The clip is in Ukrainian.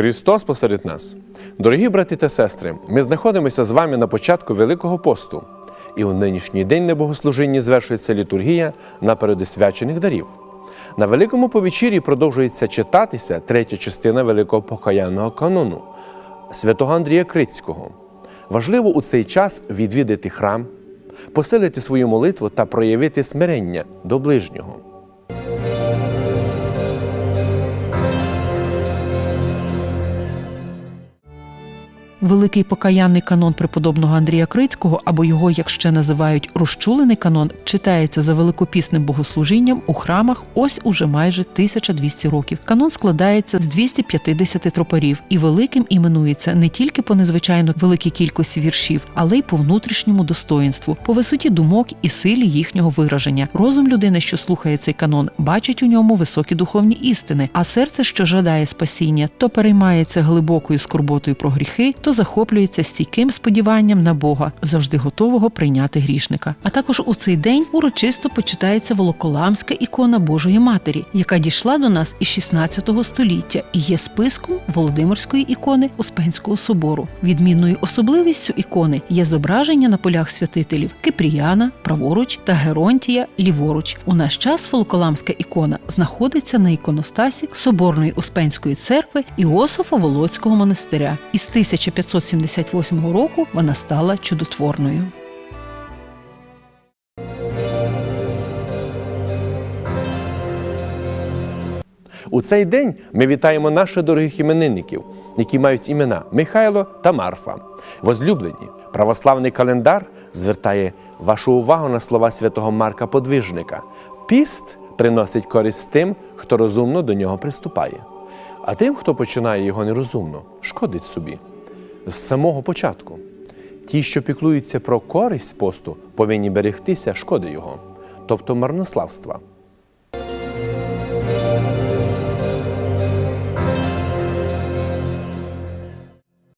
Христос посеред нас. Дорогі брати та сестри, ми знаходимося з вами на початку Великого посту, і у нинішній день на богослужінні звершується літургія напереди свячених дарів. На Великому повечір'ї продовжується читатися третя частина Великого покаянного канону святого Андрія Крицького. Важливо у цей час відвідати храм, посилити свою молитву та проявити смирення до ближнього. Великий покаянний канон преподобного Андрія Крицького, або його, як ще називають, розчулений канон, читається за великопісним богослужінням у храмах ось уже майже 1200 років. Канон складається з 250 тропарів і великим іменується не тільки по незвичайно великій кількості віршів, але й по внутрішньому достоїнству, по висоті думок і силі їхнього вираження. Розум людини, що слухає цей канон, бачить у ньому високі духовні істини, а серце, що жадає спасіння, то переймається глибокою скорботою про гріхи, то захоплюється стійким сподіванням на Бога, завжди готового прийняти грішника. А також у цей день урочисто почитається волоколамська ікона Божої Матері, яка дійшла до нас із 16 століття і є списком Володимирської ікони Успенського собору. Відмінною особливістю ікони є зображення на полях святителів Кипріяна праворуч та Геронтія ліворуч. У наш час волоколамська ікона знаходиться на іконостасі Соборної Успенської церкви Іосифа Волоцького монастиря. Із 1578 року вона стала чудотворною. У цей день ми вітаємо наших дорогих іменинників, які мають імена Михайло та Марфа. Возлюблені, православний календар звертає вашу увагу на слова святого Марка Подвижника. Піст приносить користь тим, хто розумно до нього приступає, а тим, хто починає його нерозумно, шкодить собі. З самого початку. Ті, що піклуються про користь посту, повинні берегтися шкоди його, тобто марнославства.